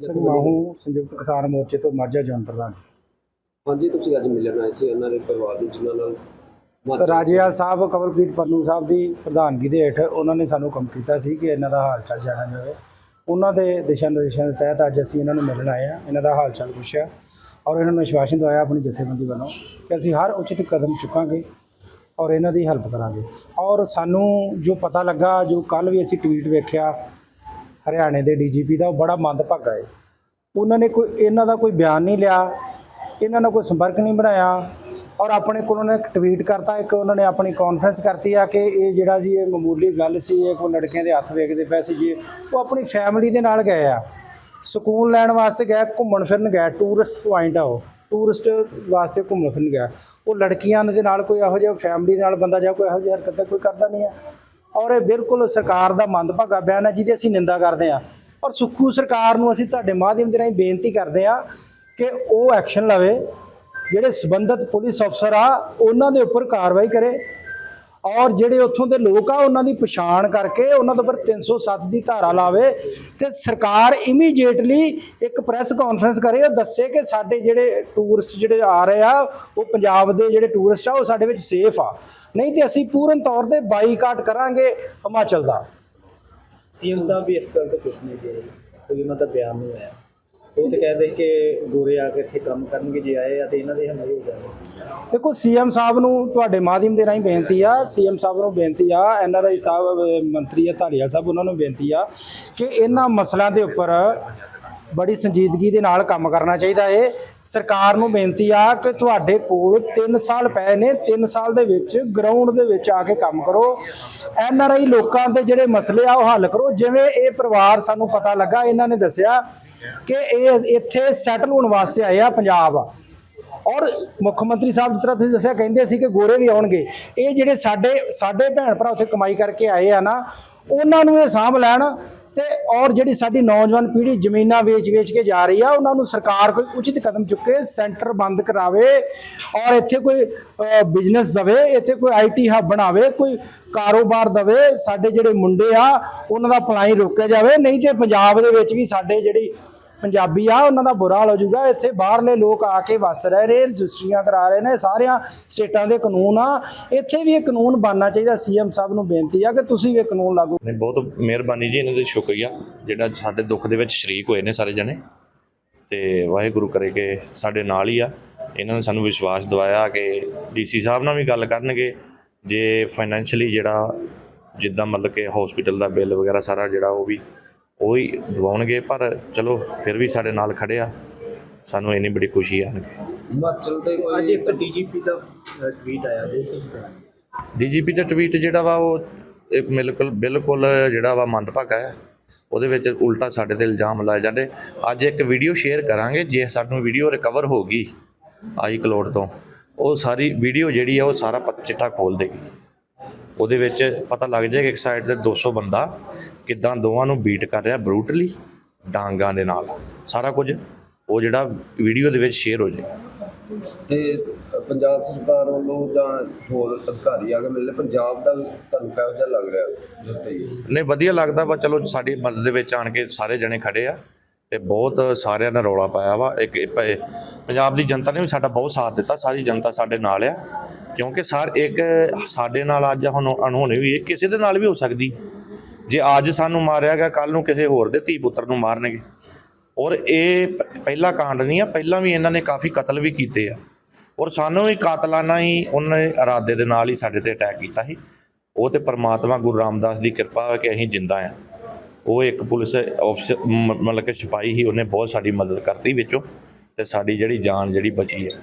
ਸਿੰਘ ਮਾਹੂ ਸੰਯੁਕਤ ਕਿਸਾਨ ਮੋਰਚੇ ਤੋਂ ਮਾਝਾ ਜਨ ਪ੍ਰਧਾਨ ਹਾਂਜੀ ਤੁਸੀਂ ਅੱਜ ਮਿਲਣ ਆਏ ਸੀ ਉਹਨਾਂ ਦੇ ਪਰਿਵਾਰ ਨੂੰ ਜਿਨ੍ਹਾਂ ਨਾਲ ਰਾਜੇਵਾਲ ਸਾਹਿਬ ਕਮਲਪ੍ਰੀਤ ਪੰਨੂ ਸਾਹਿਬ ਦੀ ਪ੍ਰਧਾਨਗੀ ਦੇ ਹੇਠ ਉਹਨਾਂ ਨੇ ਸਾਨੂੰ ਕੰਮ ਕੀਤਾ ਸੀ ਕਿ ਇਹਨਾਂ ਦਾ ਹਾਲ ਚਾਲ ਜਾਣਿਆ ਜਾਵੇ। ਉਹਨਾਂ ਦੇ ਦਿਸ਼ਾ ਨਿਰਦੇਸ਼ਾਂ ਦੇ ਤਹਿਤ ਅੱਜ ਅਸੀਂ ਇਹਨਾਂ ਨੂੰ ਮਿਲਣ ਆਏ ਆ ਇਹਨਾਂ ਦਾ ਹਾਲ ਚਾਲ ਪੁੱਛਿਆ ਔਰ ਇਹਨਾਂ ਨੂੰ ਵਿਸ਼ਵਾਸਨ ਦਵਾਇਆ ਆਪਣੀ ਜਥੇਬੰਦੀ ਵੱਲੋਂ ਕਿ ਅਸੀਂ ਹਰ ਉਚਿਤ ਕਦਮ ਚੁੱਕਾਂਗੇ ਔਰ ਇਹਨਾਂ ਦੀ ਹੈਲਪ ਕਰਾਂਗੇ। ਔਰ ਸਾਨੂੰ ਜੋ ਪਤਾ ਲੱਗਾ ਜੋ ਕੱਲ ਵੀ ਅਸੀਂ ਟਵੀਟ ਵੇਖਿਆ ਹਰਿਆਣੇ ਦੇ ਡੀਜੀਪੀ ਦਾ, ਉਹ ਬੜਾ ਮੰਦਭਾਗਾ ਹੈ ਉਹਨਾਂ ਨੇ ਕੋਈ, ਇਹਨਾਂ ਦਾ ਕੋਈ ਬਿਆਨ ਨਹੀਂ ਲਿਆ, ਇਹਨਾਂ ਨਾਲ ਕੋਈ ਸੰਪਰਕ ਨਹੀਂ ਬਣਾਇਆ, ਔਰ ਆਪਣੇ ਕੋਲ ਉਹਨਾਂ ਨੇ ਟਵੀਟ ਕਰਤਾ, ਇੱਕ ਉਹਨਾਂ ਨੇ ਆਪਣੀ ਕਾਨਫਰੰਸ ਕਰਤੀ ਆ ਕਿ ਇਹ ਜਿਹੜਾ ਜੀ ਇਹ ਮਾਮੂਲੀ ਗੱਲ ਸੀ, ਇਹ ਕੋਈ ਲੜਕਿਆਂ ਦੇ ਹੱਥ ਵੇਖਦੇ ਪਏ ਸੀ ਜੀ, ਉਹ ਆਪਣੀ ਫੈਮਿਲੀ ਦੇ ਨਾਲ ਗਏ ਆ। ਸਕੂਨ ਲੈਣ ਵਾਸਤੇ ਗਏ, ਘੁੰਮਣ ਫਿਰਨ ਗਏ ਟੂਰਿਸਟ ਪੁਆਇੰਟ ਆ ਉਹ। ਟੂਰਿਸਟ ਵਾਸਤੇ ਘੁੰਮਣ ਫਿਰਨ ਗਿਆ ਉਹ ਲੜਕੀਆਂ ਦੇ ਨਾਲ ਕੋਈ ਇਹੋ ਜਿਹਾ ਫੈਮਿਲੀ ਦੇ ਨਾਲ ਬੰਦਾ ਜਾਂ ਕੋਈ ਇਹੋ ਜਿਹੀ ਹਰਕਤ ਕੋਈ ਕਰਦਾ ਨਹੀਂ ਆ। ਔਰ ਇਹ ਬਿਲਕੁਲ ਸਰਕਾਰ ਦਾ ਮੰਦਭਾਗਾ ਬਿਆਨ ਹੈ ਜਿਹਦੀ ਅਸੀਂ ਨਿੰਦਾ ਕਰਦੇ ਹਾਂ। ਔਰ ਸੁੱਖੂ ਸਰਕਾਰ ਨੂੰ ਅਸੀਂ ਤੁਹਾਡੇ ਮਾਧਿਅਮ ਦੇ ਰਾਹੀਂ ਬੇਨਤੀ ਕਰਦੇ ਹਾਂ ਕਿ ਉਹ ਐਕਸ਼ਨ ਲਵੇ। ਜਿਹੜੇ ਸਬੰਧਤ ਪੁਲਿਸ ਅਫਸਰ ਆ, ਉਹਨਾਂ ਦੇ ਉੱਪਰ ਕਾਰਵਾਈ ਕਰੇ। ਔਰ ਜਿਹੜੇ ਉੱਥੋਂ ਦੇ ਲੋਕ ਆ, ਉਹਨਾਂ ਦੀ ਪਛਾਣ ਕਰਕੇ ਉਹਨਾਂ ਦੇ ਉੱਪਰ 307 ਦੀ ਧਾਰਾ ਲਾਵੇ ਤੇ ਸਰਕਾਰ ਇਮੀਡੀਏਟਲੀ ਇੱਕ ਪ੍ਰੈਸ ਕਾਨਫਰੰਸ ਕਰੇ, ਉਹ ਦੱਸੇ ਕਿ ਸਾਡੇ ਜਿਹੜੇ ਟੂਰਿਸਟ ਜਿਹੜੇ ਆ ਰਹੇ ਆ, ਉਹ ਪੰਜਾਬ ਦੇ ਜਿਹੜੇ ਟੂਰਿਸਟ ਆ, ਉਹ ਸਾਡੇ ਵਿੱਚ ਸੇਫ ਆ। ਨਹੀਂ ਤੇ ਅਸੀਂ ਪੂਰਨ ਤੌਰ ਤੇ ਬਾਈਕਾਟ ਕਰਾਂਗੇ ਹਿਮਾਚਲ ਦਾ। ਸੀਐਮ ਸਾਹਿਬ ਵੀ ਇਸ ਗੱਲ ਤੋਂ ਚੁੱਪ ਨਹੀਂ ਗਏ ਕੋਈ ਉਹਨਾਂ ਬਿਆਨ ਨਹੀਂ ਆਇਆ। ਉਹ ਤੇ ਕਹਿੰਦੇ ਕਿ ਗੋਰੇ ਆ ਕੇ ਇੱਥੇ ਕੰਮ ਕਰਨਗੇ ਜੇ ਆਏ ਆ ਤੇ ਇਹਨਾਂ ਦੇ ਹਮਲੇ ਹੋ ਜਾਣਗੇ। ਦੇਖੋ, ਸੀਐਮ ਸਾਹਿਬ ਨੂੰ ਤੁਹਾਡੇ ਮਾਧਿਅਮ ਦੇ ਰਾਹੀਂ ਬੇਨਤੀ ਆ, ਸੀਐਮ ਸਾਹਿਬ ਨੂੰ ਬੇਨਤੀ ਆ ਐਨਆਰਆਈ ਸਾਹਿਬ, ਮੰਤਰੀ ਆ ਧਾਲੀਵਾਲ ਸਾਹਿਬ ਉਹਨਾਂ ਨੂੰ ਬੇਨਤੀ ਆ ਕਿ ਇਹਨਾਂ ਮਸਲਿਆਂ ਦੇ ਉੱਪਰ ਬੜੀ ਸੰਜੀਦਗੀ ਦੇ ਨਾਲ ਕੰਮ ਕਰਨਾ ਚਾਹੀਦਾ ਏ। ਸਰਕਾਰ ਨੂੰ ਬੇਨਤੀ ਆ ਕਿ ਤੁਹਾਡੇ ਕੋਲ 3 ਸਾਲ ਪਏ ਨੇ 3 ਸਾਲ ਦੇ ਵਿੱਚ ਗਰਾਊਂਡ ਦੇ ਵਿੱਚ ਆ ਕੇ ਕੰਮ ਕਰੋ। ਐਨ ਆਰ ਆਈ ਲੋਕਾਂ ਦੇ ਜਿਹੜੇ ਮਸਲੇ ਆ ਉਹ ਹੱਲ ਕਰੋ। ਜਿਵੇਂ ਇਹ ਪਰਿਵਾਰ ਸਾਨੂੰ ਪਤਾ ਲੱਗਾ, ਇਹਨਾਂ ਨੇ ਦੱਸਿਆ ਕਿ ਇਹ ਇੱਥੇ ਸੈਟਲ ਹੋਣ ਵਾਸਤੇ ਆਏ ਆ ਪੰਜਾਬ। ਔਰ ਮੁੱਖ ਮੰਤਰੀ ਸਾਹਿਬ ਜਿਸ ਤਰ੍ਹਾਂ ਤੁਸੀਂ ਦੱਸਿਆ, ਕਹਿੰਦੇ ਸੀ ਕਿ ਗੋਰੇ ਵੀ ਆਉਣਗੇ। ਇਹ ਜਿਹੜੇ ਸਾਡੇ ਸਾਡੇ ਭੈਣ ਭਰਾ ਉੱਥੇ ਕਮਾਈ ਕਰਕੇ ਆਏ ਆ ਨਾ, ਉਹਨਾਂ ਨੂੰ ਇਹ ਸਾਂਭ ਲੈਣ ਤੇ ਔਰ ਜਿਹੜੀ ਸਾਡੀ ਨੌਜਵਾਨ ਪੀੜ੍ਹੀ ਜ਼ਮੀਨਾਂ ਵੇਚ-ਵੇਚ ਕੇ ਜਾ ਰਹੀ ਆ, ਉਹਨਾਂ ਨੂੰ ਸਰਕਾਰ ਕੋਈ ਉਚਿਤ ਕਦਮ ਚੁੱਕੇ, ਸੈਂਟਰ ਬੰਦ ਕਰਾਵੇ ਔਰ ਇੱਥੇ ਕੋਈ ਬਿਜ਼ਨਸ ਦਵੇ, ਇੱਥੇ ਕੋਈ ਆਈਟੀ ਹੱਬ ਬਣਾਵੇ, ਕੋਈ ਕਾਰੋਬਾਰ ਦਵੇ, ਸਾਡੇ ਜਿਹੜੇ ਮੁੰਡੇ ਆ, ਉਹਨਾਂ ਦਾ ਪਲਾਈ ਰੋਕਿਆ ਜਾਵੇ, ਨਹੀਂ ਤੇ ਪੰਜਾਬ ਦੇ ਵਿੱਚ ਵੀ ਸਾਡੇ ਜਿਹੜੀ ਪੰਜਾਬੀ ਆ, ਉਹਨਾਂ ਦਾ ਬੁਰਾ ਹਾਲ ਹੋ ਜਾਊਗਾ। ਇੱਥੇ ਬਾਹਰਲੇ ਲੋਕ ਆ ਕੇ ਵਸ ਰਹੇ ਨੇ, ਰਜਿਸਟਰੀਆਂ ਕਰਾ ਰਹੇ ਨੇ, ਸਾਰਿਆਂ ਸਟੇਟਾਂ ਦੇ ਕਾਨੂੰਨ ਆ। ਇੱਥੇ ਵੀ ਇਹ ਕਾਨੂੰਨ ਬਣਨਾ ਚਾਹੀਦਾ, ਸੀਐਮ ਸਾਹਿਬ ਨੂੰ ਬੇਨਤੀ ਆ ਕਿ ਤੁਸੀਂ ਵੀ ਇਹ ਕਾਨੂੰਨ ਲਾਗੂ ਨੇ ਬਹੁਤ ਮਿਹਰਬਾਨੀ ਜੀ, ਇਹਨਾਂ ਦਾ ਸ਼ੁਕਰੀਆ। ਜਿਹੜਾ ਸਾਡੇ ਦੁੱਖ ਦੇ ਵਿੱਚ ਸ਼ਰੀਕ ਹੋਏ ਨੇ ਸਾਰੇ ਜਣੇ, ਤੇ ਵਾਹਿਗੁਰੂ ਕਰੇ ਕਿ ਸਾਡੇ ਨਾਲ ਹੀ ਆ। ਇਹਨਾਂ ਨੇ ਸਾਨੂੰ ਵਿਸ਼ਵਾਸ ਦਵਾਇਆ ਕਿ ਡੀਸੀ ਸਾਹਿਬ ਨਾਲ ਵੀ ਗੱਲ ਕਰਨਗੇ। ਜੇ ਫਾਈਨੈਂਸ਼ੀਅਲੀ ਜਿਹੜਾ, ਜਿੱਦਾਂ ਮਤਲਬ ਕਿ ਹਸਪੀਟਲ ਦਾ ਬਿੱਲ ਵਗੈਰਾ ਸਾਰਾ ਜਿਹੜਾ ਉਹ ਵੀ ਉਹ ਹੀ ਦਿਵਾਉਣਗੇ ਪਰ ਚਲੋ ਫਿਰ ਵੀ ਸਾਡੇ ਨਾਲ ਖੜੇ ਆ। ਸਾਨੂੰ ਇੰਨੀ ਬੜੀ ਖੁਸ਼ੀ ਆ। ਹਿਮਾਚਲ ਦੇ ਅੱਜ ਇੱਕ ਡੀਜੀਪੀ ਦਾ ਟਵੀਟ ਆਇਆ ਜੀ। ਡੀਜੀਪੀ ਦਾ ਟਵੀਟ ਜਿਹੜਾ ਵਾ ਉਹ ਬਿਲਕੁਲ ਬਿਲਕੁਲ ਜਿਹੜਾ ਵਾ ਮੰਦਭਾਗਾ ਹੈ। ਉਹਦੇ ਵਿੱਚ ਉਲਟਾ ਸਾਡੇ ਤੇ ਇਲਜ਼ਾਮ ਲਾਏ ਜਾਂਦੇ। ਅੱਜ ਇੱਕ ਵੀਡੀਓ ਸ਼ੇਅਰ ਕਰਾਂਗੇ ਜੇ ਸਾਨੂੰ ਵੀਡੀਓ ਰਿਕਵਰ ਹੋ ਗਈ ਆਈ ਕਲੋਡ ਤੋਂ ਉਹ ਸਾਰੀ ਵੀਡੀਓ ਜਿਹੜੀ ਹੈ ਉਹ ਸਾਰਾ ਪਤ- ਚਿੱਠਾ ਖੋਲ ਦੇਗੀ। ਉਹਦੇ ਵਿੱਚ ਪਤਾ ਲੱਗ ਜਾਏਗਾ ਇੱਕ ਸਾਈਡ ਤੇ 200 ਬੰਦਾ ਕਿਦਾਂ ਦੋਵਾਂ ਨੂੰ ਬੀਟ ਕਰ ਰਿਹਾ ਬਰੂਟਲੀ ਡਾਂਗਾਂ ਦੇ ਨਾਲ। ਸਾਰਾ ਕੁਝ ਉਹ ਜਿਹੜਾ ਵੀਡੀਓ ਦੇ ਵਿੱਚ ਸ਼ੇਅਰ ਹੋ ਜਾਏਗਾ ਤੇ ਪੰਜਾਬ ਸਰਕਾਰ ਵੱਲੋਂ ਜਾਂ ਹੋਰ ਅਧਿਕਾਰੀ ਆ ਕੇ ਮਿਲਨੇ ਪੰਜਾਬ ਦਾ ਤੁਹਾਨੂੰ ਕਿਹੋ ਜਿਹਾ ਲੱਗ ਰਿਹਾ? ਨਹੀਂ ਵਧੀਆ ਲੱਗਦਾ ਵਾ ਚਲੋ ਸਾਡੀ ਮਦਦ ਦੇ ਵਿੱਚ ਆਣ ਕੇ ਸਾਰੇ ਜਣੇ ਖੜੇ ਆ ਤੇ ਬਹੁਤ ਸਾਰਿਆਂ ਨੇ ਰੌਲਾ ਪਾਇਆ ਵਾ। ਇੱਕ ਪੰਜਾਬ ਦੀ ਜਨਤਾ ਨੇ ਵੀ ਸਾਡਾ ਬਹੁਤ ਸਾਥ ਦਿੱਤਾ ਸਾਰੀ ਜਨਤਾ ਸਾਡੇ ਨਾਲ ਆ। ਕਿਉਂਕਿ ਸਾਰ ਇੱਕ ਸਾਡੇ ਨਾਲ ਅੱਜ ਹੁਣ ਅਣਹੋਣੀ ਵੀ ਕਿਸੇ ਦੇ ਨਾਲ ਵੀ ਹੋ ਸਕਦੀ। ਜੇ ਅੱਜ ਸਾਨੂੰ ਮਾਰਿਆ ਗਿਆ ਕੱਲ ਨੂੰ ਕਿਸੇ ਹੋਰ ਦੇ ਧੀ ਪੁੱਤਰ ਨੂੰ ਮਾਰਨਗੇ। ਔਰ ਇਹ ਪਹਿਲਾ ਕਾਂਡ ਨਹੀਂ ਆ, ਪਹਿਲਾਂ ਵੀ ਇਹਨਾਂ ਨੇ ਕਾਫੀ ਕਤਲ ਵੀ ਕੀਤੇ ਆ। ਔਰ ਸਾਨੂੰ ਵੀ ਕਾਤਲਾਨਾ ਹੀ ਉਹਨਾਂ ਨੇ ਇਰਾਦੇ ਦੇ ਨਾਲ ਹੀ ਸਾਡੇ ਤੇ ਅਟੈਕ ਕੀਤਾ ਸੀ। ਉਹ ਤੇ ਪਰਮਾਤਮਾ ਗੁਰੂ ਰਾਮਦਾਸ ਦੀ ਕਿਰਪਾ ਹੈ ਕਿ ਅਸੀਂ ਜਿੰਦਾ ਆ। ਉਹ ਇੱਕ ਪੁਲਿਸ ਅਫਸਰ ਮ- ਮਤਲਬ ਕਿ ਸਿਪਾਹੀ ਹੀ ਉਹਨੇ ਬਹੁਤ ਸਾਡੀ ਮਦਦ ਕਰਤੀ ਵਿੱਚੋਂ। ਤੇ ਸਾਡੀ ਜਿਹੜੀ ਜਾਨ ਜਿਹੜੀ ਬਚੀ ਹੈ